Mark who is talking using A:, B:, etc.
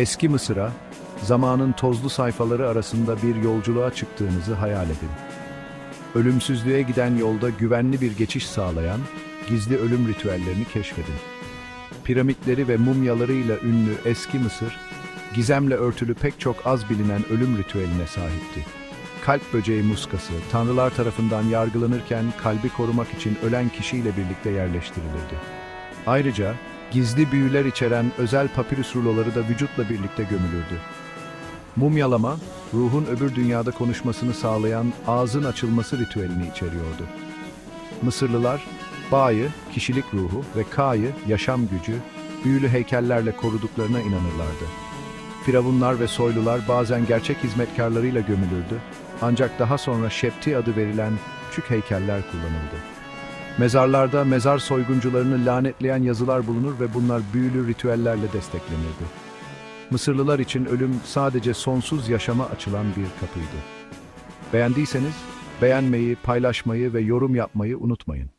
A: Eski Mısır'a, zamanın tozlu sayfaları arasında bir yolculuğa çıktığınızı hayal edin. Ölümsüzlüğe giden yolda güvenli bir geçiş sağlayan gizli ölüm ritüellerini keşfedin. Piramitleri ve mumyalarıyla ünlü eski Mısır, gizemle örtülü pek çok az bilinen ölüm ritüeline sahipti. Kalp böceği muskası, tanrılar tarafından yargılanırken kalbi korumak için ölen kişiyle birlikte yerleştirilirdi. Ayrıca gizli büyüler içeren özel papirüs ruloları da vücutla birlikte gömülürdü. Mumyalama, ruhun öbür dünyada konuşmasını sağlayan ağzın açılması ritüelini içeriyordu. Mısırlılar, Ba'yı, kişilik ruhu ve Ka'yı, yaşam gücü, büyülü heykellerle koruduklarına inanırlardı. Firavunlar ve soylular bazen gerçek hizmetkarlarıyla gömülürdü, ancak daha sonra Şepti adı verilen küçük heykeller kullanıldı. Mezarlarda mezar soyguncularını lanetleyen yazılar bulunur ve bunlar büyülü ritüellerle desteklenirdi. Mısırlılar için ölüm sadece sonsuz yaşama açılan bir kapıydı. Beğendiyseniz beğenmeyi, paylaşmayı ve yorum yapmayı unutmayın.